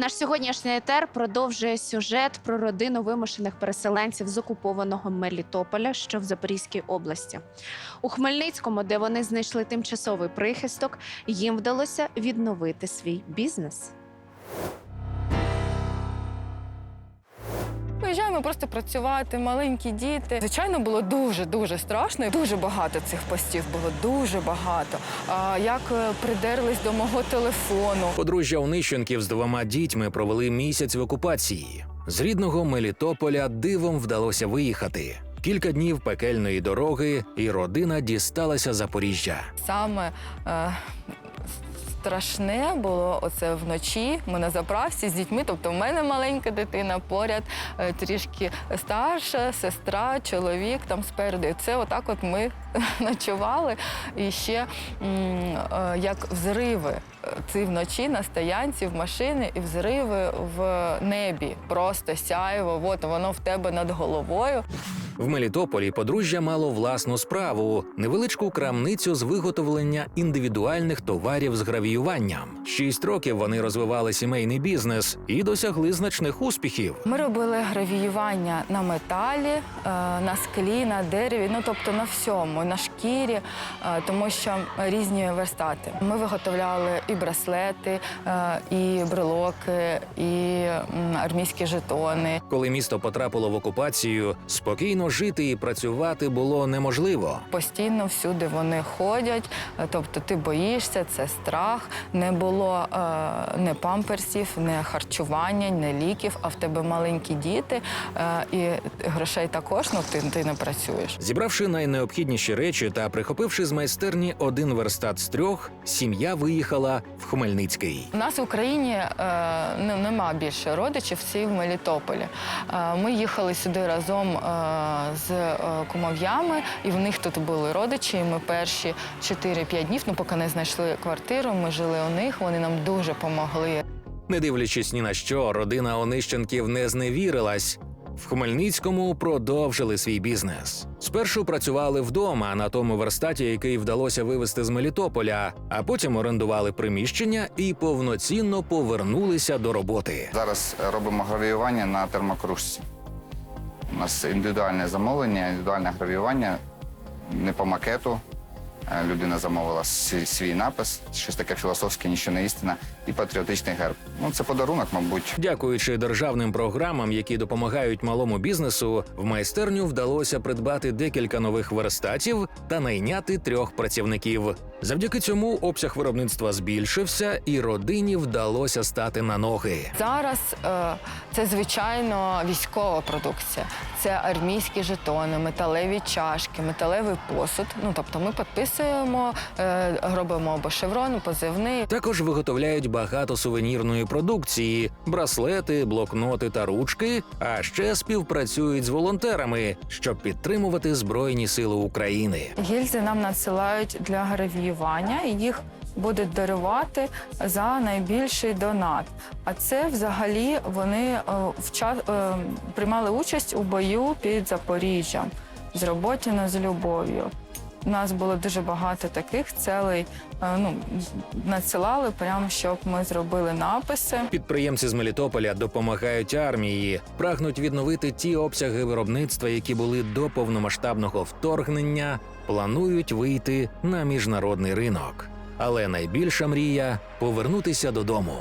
Наш сьогоднішній етер продовжує сюжет про родину вимушених переселенців з окупованого Мелітополя, що в Запорізькій області. У Хмельницькому, де вони знайшли тимчасовий прихисток, їм вдалося відновити свій бізнес. Виїжджаємо просто працювати, маленькі діти. Звичайно, було дуже дуже страшно. Дуже багато цих постів було дуже багато. А як е, придерлись до мого телефону. Подружжя Онищенків з двома дітьми провели місяць в окупації. З рідного Мелітополя дивом вдалося виїхати. Кілька днів пекельної дороги, і родина дісталася Запоріжжя. Саме е, страшне було оце вночі. Ми на заправці з дітьми. Тобто, в мене маленька дитина, поряд е, трішки старша, сестра, чоловік там спереду. І це отак, от ми ночували. І ще е, як взриви. Ці вночі на стоянці в машини і взриви в небі. Просто сяєво, от воно в тебе над головою. В Мелітополі подружжя мало власну справу невеличку крамницю з виготовлення індивідуальних товарів з гравіюванням. Шість років вони розвивали сімейний бізнес і досягли значних успіхів. Ми робили гравіювання на металі, е, на склі, на дереві, ну тобто на всьому, на шкірі, е, тому що різні верстати. Ми виготовляли і браслети, е, і брелоки, і армійські жетони. Коли місто потрапило в окупацію, спокійно жити і працювати було неможливо. Постійно всюди вони ходять, е, тобто ти боїшся, це страх. Не було е, не памперсів, не харчування, не ліків, а в тебе маленькі діти, е, і грошей також, ну ти, ти не працюєш. Зібравши найнеобхідніші речі та прихопивши з майстерні один верстат з трьох, сім'я виїхала в Хмельницький. У нас в Україні е, нема більше родичів, всі в Мелітополі. Е, ми їхали сюди разом е, з е, кумов'ями, і в них тут були родичі. І ми перші 4-5 днів, ну поки не знайшли квартиру, ми жили у них. Вони нам дуже допомогли. Не дивлячись ні на що, родина Онищенків не зневірилась. В Хмельницькому продовжили свій бізнес. Спершу працювали вдома на тому верстаті, який вдалося вивезти з Мелітополя, а потім орендували приміщення і повноцінно повернулися до роботи. Зараз робимо гравіювання на термокружці. Нас індивідуальне замовлення, індивідуальне гравіювання не по макету. Е, Людина замовила свій напис, щось таке філософське, ніщо не істина, і патріотичний герб. Ну, це подарунок, мабуть. Дякуючи державним програмам, які допомагають малому бізнесу, в майстерню вдалося придбати декілька нових верстатів та найняти трьох працівників. Завдяки цьому обсяг виробництва збільшився, і родині вдалося стати на ноги. Зараз е, це звичайно військова продукція. Це армійські жетони, металеві чашки, металевий посуд. Ну тобто ми підписуємо, е, робимо або шеврон, позивний. Також виготовляють багато сувенірної продукції: браслети, блокноти та ручки. А ще співпрацюють з волонтерами, щоб підтримувати Збройні Сили України. Гільзи нам надсилають для гравіювання, і їх будуть дарувати за найбільший донат. А це взагалі вони в вча- е, приймали участь у бою під Запоріжжям з Роботіно з любов'ю. У нас було дуже багато таких целей. е, Ну надсилали прямо, щоб ми зробили написи. Підприємці з Мелітополя допомагають армії, прагнуть відновити ті обсяги виробництва, які були до повномасштабного вторгнення, планують вийти на міжнародний ринок. Але найбільша мрія повернутися додому.